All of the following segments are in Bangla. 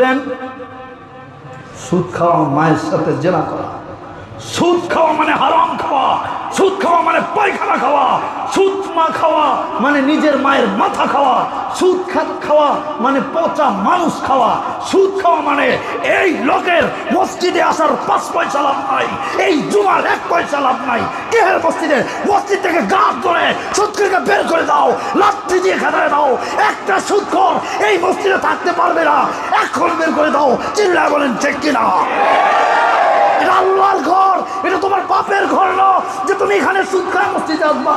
দেন, সুদ খাওয়া মায়ের সাথে জেনা করা। সুদ খাওয়া মানে হারাম খাওয়া, সুদ খাওয়া মানে পায়খানা খাওয়া। সুদ মা খাওয়া মানে নিজের মায়ের মাথা খাওয়া। সুদ খাওয়া মানে পচা মানুষ খাওয়া। সুদ খাওয়া মানে এই লোকের মসজিদে আসার পাঁচ পয়সা লাভ নাই, এই জুমার এক পয়সা লাভ নাই। কেহের মসজিদে? মসজিদ থেকে গাছ ধরে সুদকে বের করে দাও, লাঠি দিয়ে খেদায় দাও। একটা সুদখোর এই মসজিদে থাকতে পারবে না। এখন বের করে দাও। চিল্লা বলেন, ঠিক কিনা? এটা আল্লাহর ঘর, এটা তোমার বাপের ঘর না যে তুমি এখানে সুদ খায় মসজিদে আসবা।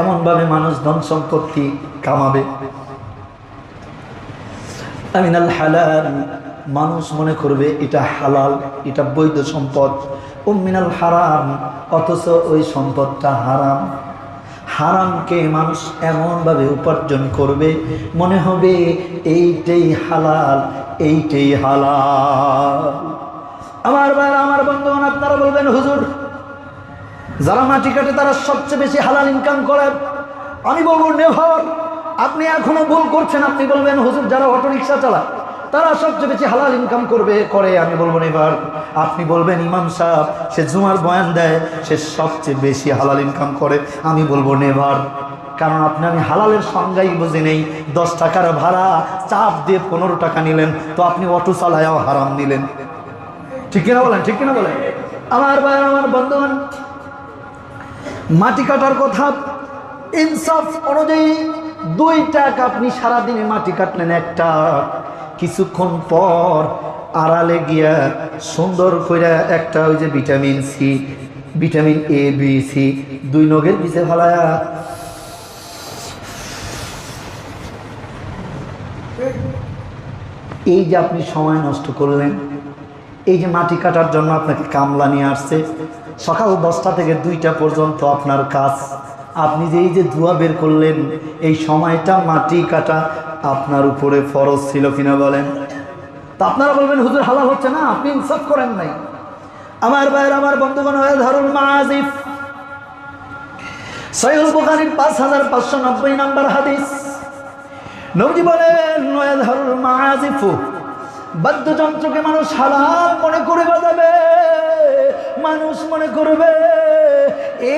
এমনভাবে মানুষ ধন সম্পত্তি কামাবে। আমিনাল হালাল, মানুষ মনে করবে এটা হালাল, এটা বৈধ সম্পদ। ও মিনাল হারাম, অথচ ওই সম্পদটা হারাম। হারামকে মানুষ এমনভাবে উপার্জন করবে, মনে হবে এইটাই হালাল এইটাই হালাল। আমার ভাই, আমার বন্ধুগণ, আপনারা বলবেন, হুজুর যারা মাটি কাটে, তারা সবচেয়ে বেশি হালাল ইনকাম করে। আমি বলব, নেভার, আপনি এখনও ভুল করছেন। আপনি বলবেন, হুজুর, যারা অটো রিক্সা চালায়, তারা সবচেয়ে বেশি হালাল ইনকাম করবে, করে। আমি বলব, নেভার, আপনি বলবেন, ইমাম সাহেব, সে জুমার বয়ান দেয়, সে সবচেয়ে বেশি হালাল ইনকাম করে। আমি বলব, নেভার, কারণ আপনি, আমি হালালের সংজ্ঞাই বুঝি নেই। দশ টাকার ভাড়া, চাপ দিয়ে পনেরো টাকা নিলেন, তো আপনি অটো চালায়াও হারাম নিলেন। ঠিক কিনা বলেন, ঠিক কিনা বলেন? আমার ভাই, আমার বন্ধুগণ মাটি কাটার কথা, ইনসাফ অনুযায়ী দুই টাক আপনি সারাদিনে মাটি কাটলেন একটা। কিছুক্ষণ পর আড়ালে গিয়া সুন্দর করে একটা ওই যে vitamin C, vitamin A, B, C, দুই নগের পিছে ফেলায়া। এই যে আপনি সময় নষ্ট করলেন এই যে মাটি কাটার জন্য আপনাকে কামলা নিয়ে আসছে, সকাল দশটা থেকে দুইটা পর্যন্ত আপনার কাজ। আপনি যে এই যে ধোয়া বের করলেন, এই সময়টা মাটি কাটা আপনার উপরে ফরজ ছিল কিনা বলেন? তা আপনারা বলবেন, হুজুর, হালাল হচ্ছে না, আপনি ইনসাফ করেন নাই। আমার ভাইয়ের, আমার বন্ধুগণ হয়ে ধরুন মাজিফ সৈহুল বুখারির পাঁচ হাজার পাঁচশো নব্বই নাম্বার হাদিস। নবজি বলেন নয়াধারুল মাজিফু বাদ্যযন্ত্রকে মানুষ হালাল মনে করে বাজাবে, মানুষ মনে করবে,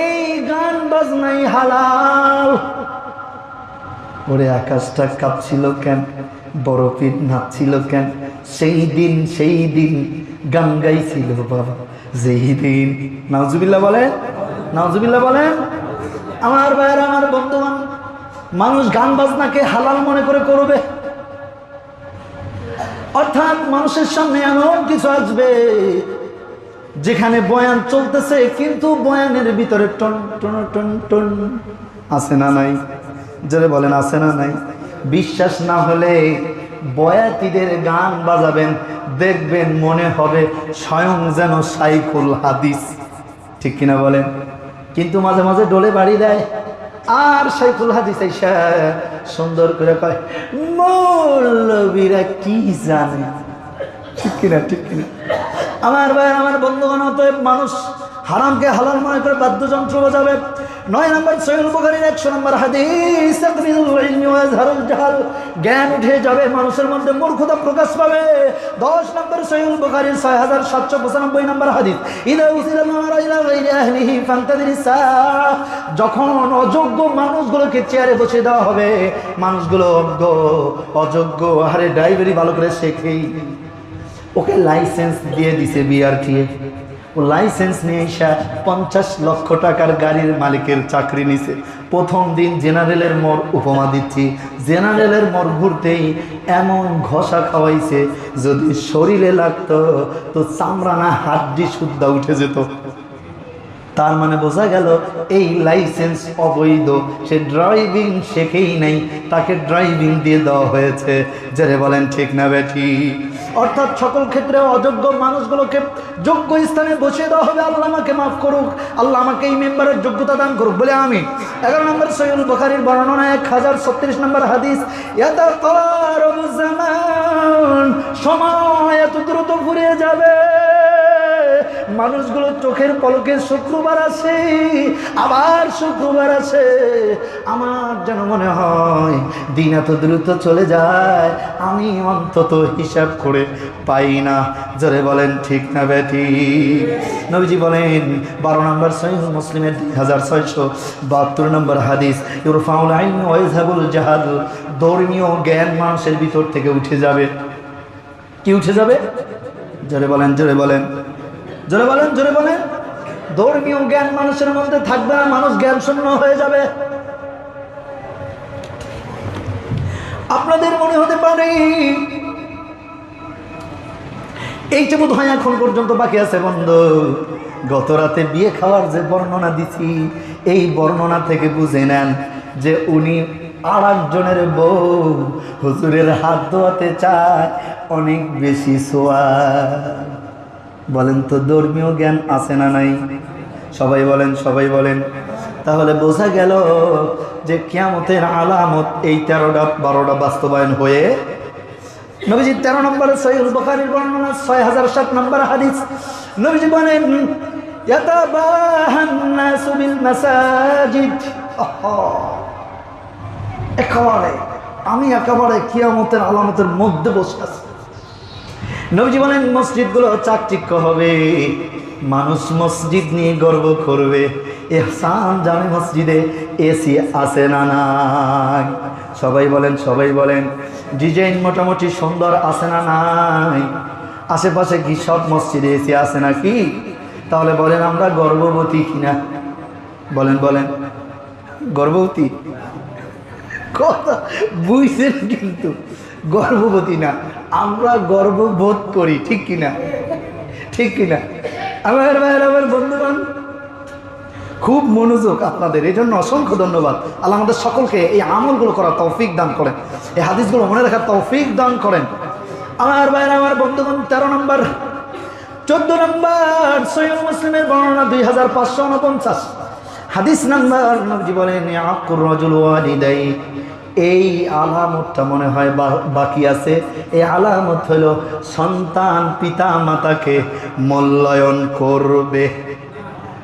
এই গান বাজনাই হালাল। ওরে আকাশটা কাঁপছিল কেন বরফির নাচছিল কেন, সেই দিন সেই দিন গান গাইছিল বাবা। যেই দিন নাজুবিল্লা বলেন নাজুবিল্লা বলেন, আমার ভাইয়ের, আমার বন্ধুবান মানুষ গান বাজনাকে হালাল মনে করে করবে। অর্থাৎ মানুষের সামনে এমন কিছু আসবে যেখানে বয়ান চলতেছে, কিন্তু বয়ানের ভিতরে টন টন টন টন আছে না নাই? যারা বলেন, আছে না নাই? বিশ্বাস না হলে বয়াতিদের গান বাজাবেন, দেখবেন মনে হবে স্বয়ং যেন সাইফুল হাদিস। ঠিক কিনা বলেন? কিন্তু মাঝে মাঝে ডোলে বাড়ি দেয় আর সাইফুল হাদিস সুন্দর করে কয়, মৌলবীরা কি জানে? ঠিক কিনা ঠিক কিনা। আমার ভাই, আমার বন্ধুগণ মানুষ হারামকে হালাল মনে করে বাদ্যযন্ত্র বাজাবে। নয় নম্বর সৈয়দ বুখারীর একশো নম্বর হাদিস জ্ঞান উঠে যাবে, মানুষের মধ্যে মূর্খতা প্রকাশ পাবে। দশ নম্বর সৈয়দ বুখারীর ছয় হাজার সাতশো পঁচানব্বই নম্বর হাদিস যখন অযোগ্য মানুষগুলোকে চেয়ারে বসে দেওয়া হবে, মানুষগুলো অজ্ঞ অযোগ্য, আরে ড্রাইভারি ভালো করে শেখেই ওকে লাইসেন্স দিয়ে দিছে বিআরটিএ লাইসেন্স নিয়ে এসা পঞ্চাশ লক্ষ টাকার গাড়ির মালিকের চাকরি নিছে। প্রথম দিন জেনারেলের মোড় উপমা দিচ্ছি। জেনারেলের মর ঘুরতেই এমন ঘষা খাওয়াইছে যদি শরীরে লাগতো, তো চামড়া না হাড্ডি শুদ্ধা উঠে যেত। তার মানে বোঝা গেল এই লাইসেন্স অবৈধ। সে ড্রাইভিং শেখেই নাই, তাকে ড্রাইভিং দিয়ে দেওয়া হয়েছে। যারে বলেন ঠিক না বেঠি? অর্থাৎ সকল ক্ষেত্রে অযোগ্য মানুষগুলোকে যোগ্য স্থানে বসিয়ে দেওয়া হবে, আল্লাহ আমাকে মাফ করুক। আল্লাহ আমাকে এই মেম্বারের যোগ্যতা দান করুক, বলে আমি এগারো নম্বর সৈয়দ বখারির বর্ণনা এক হাজার ছত্রিশ নম্বর হাদিস সময় এত দ্রুত ফুরিয়ে যাবে। মানুষগুলো চোখের পলকে শুক্রবার আছে, আবার শুক্রবার আছে। আমার যেন মনে হয় দিন এত দ্রুত চলে যায়, আমি অন্তত হিসাব করে পাই না। জোরে বলেন, ঠিক না বেটি? নবীজি বলেন, বারো নম্বর সহিহ মুসলিমের দুই হাজার ছয়শো বাহাত্তর নম্বর হাদিস ইউরফাউল আইন ওয়াইজাবুল জাহাদ ধর্মীয় জ্ঞান মানুষের ভিতর থেকে উঠে যাবে। কি উঠে যাবে? জোরে বলেন জোরে বলেন। জোরে বলেন জোরে বলেন। ধর্মীয় জ্ঞান মানুষের মধ্যে থাকবে না মানুষ জ্ঞান শূন্য হয়ে যাবে। আপনাদের মনে হতে পারে এইটা বোধ হয় এখন পর্যন্ত বাকি আছে বন্ধু, গত রাতে বিয়ে খাওয়ার যে বর্ণনা দিছি, এই বর্ণনা থেকে বুঝে নেন যে উনি আর একজনের বউ, হুজুরের হাত ধোয়াতে চায় অনেক বেশি সোয়া বলেন তো ধর্মীয় জ্ঞান আছে না নাই? সবাই বলেন সবাই বলেন। তাহলে বোঝা গেল যে কিয়ামতের আলামত এই তেরোটা, বারোটা বাস্তবায়ন হয়ে নবীজি তেরো নম্বরে সহিউল বখারির বর্ণনা ছয় হাজার সাত নম্বর হাদিস। নবীজি বলেন। একেবারে, আমি একেবারে কিয়ামতের আলামতের মধ্যে বসে আছি। নবীজি বলেন, মসজিদগুলো চাকচিক্য হবে। মানুষ মসজিদ নিয়ে গর্ব করবে। এহসান জামে মসজিদে এসি আসে না নাই। সবাই বলেন সবাই বলেন, ডিজাইন মোটামুটি সুন্দর আসে না নাই? আশেপাশে কি সব মসজিদে এসি আছে নাকি? তাহলে বলেন, আমরা গর্ভবতী কিনা? বলেন বলেন, গর্ভবতী? কথা বুঝছেন কিন্তু, গর্ভবতী না। আমরা গর্ববোধ করি, ঠিক কিনা? ঠিক কিনা? আমার ভাইয়ের, আমার বন্ধুগণ, খুব মনোযোগ আপনাদের এই জন্য অসংখ্য ধন্যবাদ। আল্লাহ আমাদের সকলকে এই আমলগুলো করার তৌফিক দান করেন, এই হাদিসগুলো মনে রাখার তৌফিক দান করেন। আমার ভাইয়ের, আমার বন্ধুগণ, তেরো নম্বর, চোদ্দ নম্বর, সৈয়দ মুসলিমের বর্ণনা দুই হাজার পাঁচশো উনপঞ্চাশ। হাদিস নাম্বার ওয়ালিদাই এই আলামতটা মনে হয় বাকি আছে। এই আলামত হলো সন্তান পিতা মাতাকে মূল্যায়ন করবে।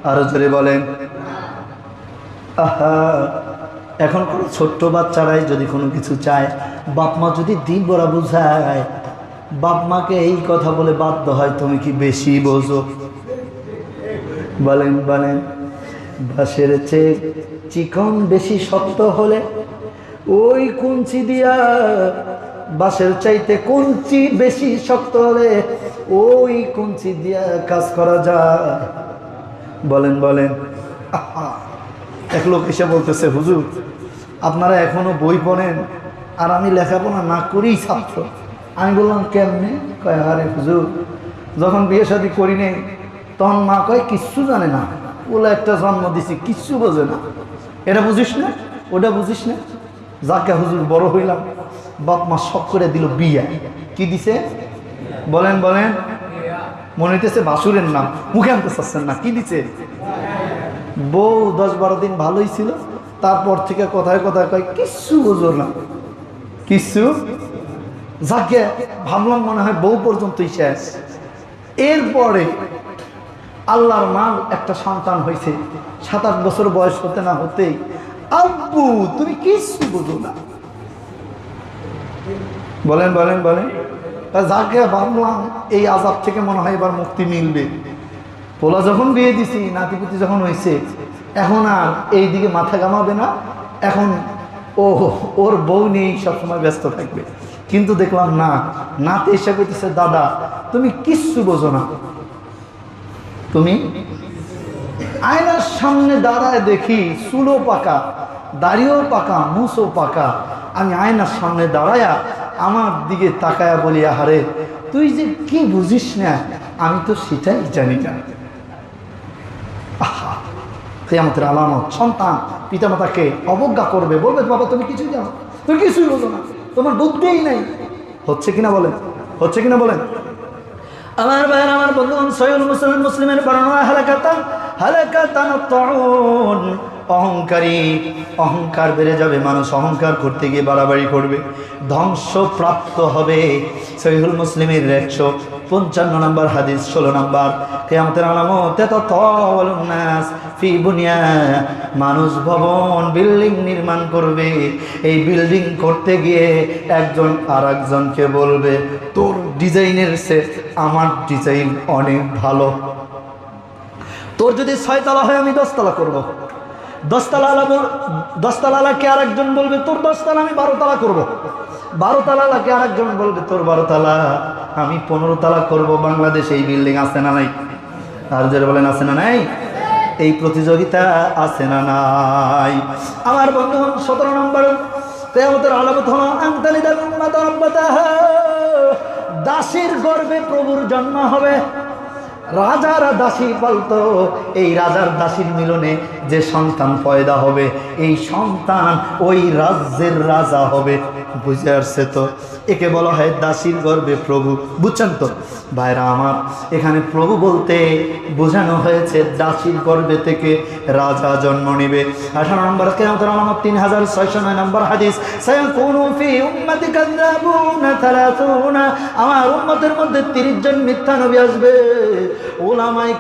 আরও জোরে বলেন। এখন কোনো ছোট্ট বাচ্চারাই যদি কোনো কিছু চায়, বাপ মা যদি দিন বড়া বুঝায়, বাপ মাকে এই কথা বলে বাধ্য হয়, তুমি কি বেশি বোঝো? বলেন বলেন। বাঁশের চেয়ে চিকন বেশি শক্ত হলে ওই কুঞ্চি দিয়া বাঁশের চাইতে কুঞ্চি বেশি শক্ত হলে ওই কুঞ্চি দিয়া কাজ করা যায়। বলেন বলেন। এক লোক এসে বলতেছে, হুজুর, আপনারা এখনও বই পড়েন আর আমি লেখাপড়া না করেই ছাত্র। আমি বললাম, কেমনে? কয়, আরে হুজুর, যখন বিয়ে শাদি করি নেই, তখন মা কয়, কিচ্ছু জানে না। ওলা একটা জন্ম দিছি, কিচ্ছু বোঝে না। এটা বুঝিস না? ওটা বুঝিস না? যাকে হুজুর বড় হইলাম, বাপ মা শখ করে দিল বিয়া। কি দিছে? বলেন বলেন। মনে হইতেছে বাসুরের নাম। মুখে আনতে চাচ্ছেন না, কি দিছে? বউ দশ বারো দিন ভালোই ছিল, তারপর থেকে কথায় কথায় কয়, কিচ্ছু বোঝো না। কিচ্ছু? যাকে ভাবলাম মনে হয় বউ পর্যন্তই শেষ। এরপরে আল্লাহর মান একটা সন্তান হয়েছে সাত আট বছর বয়স হতে না হতেই আব্বু, তুমি কিচ্ছু বোঝো না। বলেন বলেন বলেন। তা যাকে ভাবলাম, এই আজাব থেকে মনে হয় এবার মুক্তি মিলবে। পোলা যখন বিয়ে দিছি, নাতিপুতি যখন হয়েছে এখন আর এই দিকে মাথা ঘামাবে না। এখন ও, ওর বউ নিয়েই সবসময় ব্যস্ত থাকবে। কিন্তু দেখলাম না, নাতে এসে কইতেছে, দাদা, তুমি কিচ্ছু বোঝো না। তুমি? আয়নার সামনে দাঁড়ায় দেখি চুলো পাকা, দাড়িও পাকা মুসও পাকা। আমি আয়নার সামনে দাঁড়ায়া আমার দিকে তাকায়া বলি, আহারে, তুই যে কি বুঝিস না, আমি তো সেটাই জানি না। আহা, কেয়ামতের আলামত। সন্তান, পিতামাতাকে অবজ্ঞা করবে, বলবে, বাবা, তুমি কিছুই জানো তুমি কিছুই বোঝো না, তোমার বুদ্ধিই নাই। হচ্ছে কিনা বলেন? হচ্ছে কিনা বলেন? আমার ভাইয়ের, আমার বলুন সৈয়দ মুসলিম মুসলিমের বর্ণনা, হালাকাতা হালাকাতান তরুণ অহংকারী, অহংকার বেড়ে যাবে, মানুষ অহংকার করতে গিয়ে বাড়াবাড়ি করবে। ধ্বংসপ্রাপ্ত হবে সহিহুল মুসলিমের একশো পঞ্চান্ন নম্বর হাদিস, ষোলো নম্বর। কেয়ামতের আলামত তলনাস ফি বুনিয়া। মানুষ ভবন, বিল্ডিং নির্মাণ করবে। এই বিল্ডিং করতে গিয়ে একজন আর একজনকে বলবে, তোর ডিজাইনের সে আমার ডিজাইন অনেক ভালো। তোর যদি ছয়তলা হয়, আমি দশতলা করব। দশতলা আলা বল দশতলা আলাকে আর একজন বলবে, তোর দশতলা আমি বারোতলা করব। বারোতলা আলাকে আর একজন বলবে, তোর বারোতলা আমি পনেরো তালা করব, বাংলাদেশ এই বিল্ডিং আছে না নাই? আর যারা বলেন, আছে না নাই? এই প্রতিযোগিতা আছে না নাই? আমার বন্ধু সতেরো নম্বর তেমতের আলামত আংতালি রব্বাতাহা। দাসীর গর্বে প্রভুর জন্ম হবে। রাজারা দাসী পালতো। এই রাজার দাসীর মিলনে যে সন্তান পয়দা হবে, এই সন্তান ওই রাজ্যের রাজা হবে। বুঝে আসছে তো? একে বলা হয় দাসীর গর্বে প্রভু। বুঝছেন তো? ভাইরা আমার, এখানে প্রভু বলতে বোঝানো হয়েছে দাসীর গর্বে থেকে রাজা জন্ম নিবে। আঠারো নম্বর কেমতের আমার তিন হাজার ছয়শো নয় নম্বর হাদিস আমার উম্মতের মধ্যে তিরিশ জন মিথ্যা নবী আসবে।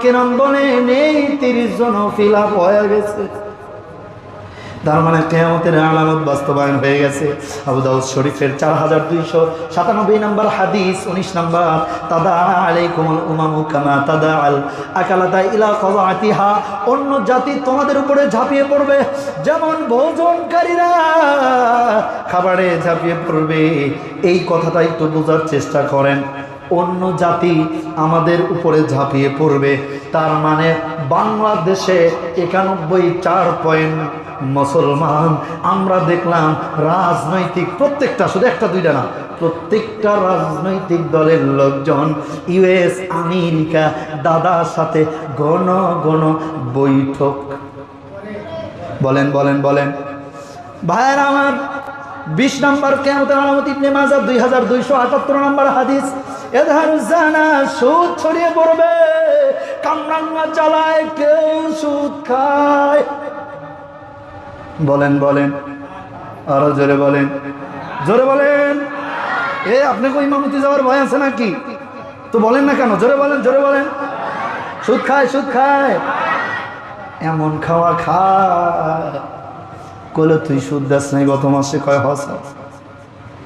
কেরাম তিরিশ জন হয়ে গেছে। তার মানে কেয়ামতের আলামত বাস্তবায়ন হয়ে গেছে। আবু দাউদ শরীফের চার হাজার দুইশো সাতানব্বই হাদিস, উনিশ তাদা উমামু কামা তাদা আল আকালাতা ইলা কবাতিহা অন্য জাতি তোমাদের উপরে ঝাঁপিয়ে পড়বে, যেমন ভোজনকারীরা খাবারে ঝাঁপিয়ে পড়বে। এই কথাটা একটু বোঝার চেষ্টা করেন। অন্য জাতি আমাদের উপরে ঝাঁপিয়ে পড়বে। তার মানে বাংলাদেশে একানব্বই চার পয়েন্ট মুসলমান। আমরা দেখলাম রাজনৈতিক প্রত্যেকটা, শুধু একটা, দুইটা না, প্রত্যেকটা রাজনৈতিক দলের লোকজন ইউএস, আমেরিকা, দাদার সাথে গণ গণ বৈঠক। বলেন বলেন বলেন। ভাইয়ের আমার বিশ নম্বর কেমতের আলামত ইবনে মাজা দুই হাজার দুইশো আটাত্তর নম্বর হাদিস। এধারুজানা সুদ ছড়িয়ে পড়বে। কামরাঙ্গা চালায় কেউ সুদ খায়। বলেন বলেন, আরও জোরে বলেন জোরে বলেন। এ, আপনাকে ইমামতি যাওয়ার ভয় আছে নাকি? তো বলেন না কেন? জোরে বলেন জোরে বলেন। সুদ খায় সুদ খায়। এমন খাওয়া খায় কলে তুই সুদ দাস নাই, গত মাসে কয় হস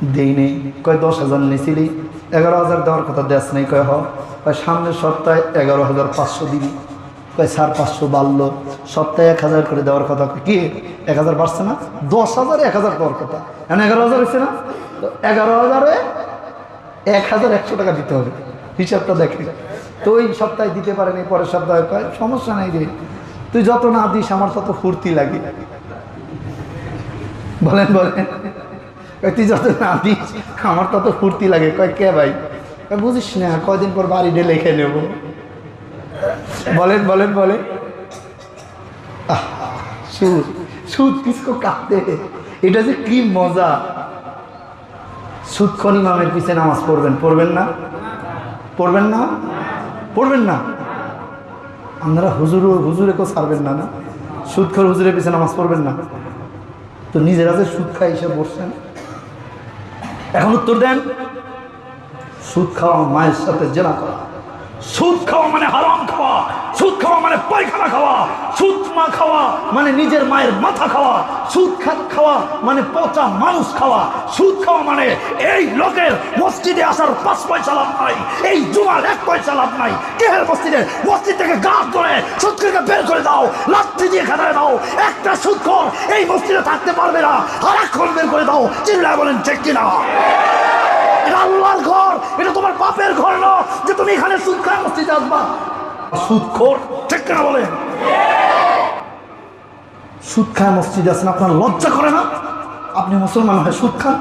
দেই নেই, কয় দশ হাজার নিয়েছিলি এগারো হাজার দেওয়ার কথা দেশ নেই, কয় হ সামনের সপ্তাহে এগারো হাজার পাঁচশো দিবি। কয় সার পাঁচশো বাড়লো। সপ্তাহে এক হাজার করে দেওয়ার কথা কি? এক হাজার বাড়ছে না? দশ হাজার এক হাজার দেওয়ার কথা। এখন এগারো হাজার হয়েছে না? এগারো হাজারে এক হাজার একশো টাকা দিতে হবে। হিসাবটা দেখে। তো ওই সপ্তাহে দিতে পারেনি পরের সপ্তাহে কয়, সমস্যা নাই রে। তুই যত না দিস, আমার তত ফুর্তি লাগে। বলেন বলেন। তুই যত না দিস আমার তত ফুর্তি লাগে। কয় কে ভাই? বুঝিস না কয়দিন পর বাড়ি ডে লিখে নেব। বলেন বলেন আহ, সুদ সুদ কিসকো কাটতে এটা যে কি মজা। সুদক্ষণ ইমামের পিছে নামাজ পড়বেন পড়বেন না? পড়বেন না? পড়বেন না? আপনারা হুজুর হুজুরে কেউ ছাড়বেন না না? সুদখর হুজুরের পিছে নামাজ পড়বেন না? তো নিজেরা যে সুদ খায় এসে বসছেন। এখন উত্তর দেন সুদ খাওয়া মায়ের সাথে জেনা করা। সুদ খাওয়া মানে হারাম খাওয়া। সুদ খাওয়া মানে পায়খানা খাওয়া। সুদ মা খাওয়া মানে নিজের মায়ের মাথা খাওয়া। সুদ খাওয়া মানে পচা মানুষ খাওয়া। সুদ খাওয়া মানে এই লোকের মসজিদে আসার পাঁচ পয়সা লাভ নাই, এই জুমার এক পয়সা লাভ নাই। কেহের মসজিদে? মসজিদ থেকে গাছ ধরে সুদকে বের করে দাও, লাঠি দিয়ে খাতায় দাও। একটা সুদ সুদখোর এই মসজিদে থাকতে পারবে না। আর এখন বের করে দাও। চিল্লায় বলেন, ঠিক কিনা? এটা আল্লাহর ঘর, এটা তোমার বাপের ঘর না যে তুমি এখানে সুদ খায় মসজিদে আসবা। সুদখোর ঠিক কিনা বলেন? সুদ খায় মসজিদে আসেন আপনার লজ্জা করে না? আপনি মুসলমান হয়ে সুদ খান?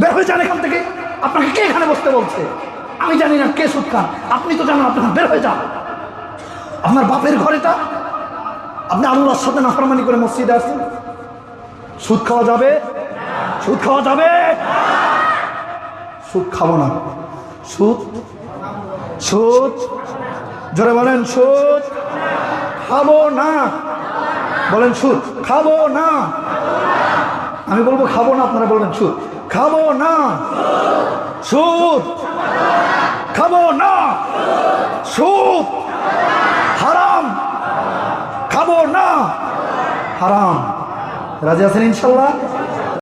বের হয়ে যান এখান থেকে। আপনাকে কে এখানে বসতে বলছে? আমি জানি না কে সুদ খান। আপনি তো জানেন, আপনার বের হয়ে যান। আপনার বাপের ঘরে এটা? আপনি আল্লাহর সাথে নাফরমানি করে মসজিদে আসছেন সুদ খাওয়া যাবে? সুদ খাওয়া যাবে? সুদ খাব না। সুদ সুদ জোরে বলেন, সুদ খাব না। বলেন, সুদ খাব না। আমি বলব খাব না, আপনারা বলবেন, সুদ খাব না। সুদ খাব না। সুদ হারাম। খাব না। হারাম। রাজি আছেন ইনশাল্লাহ?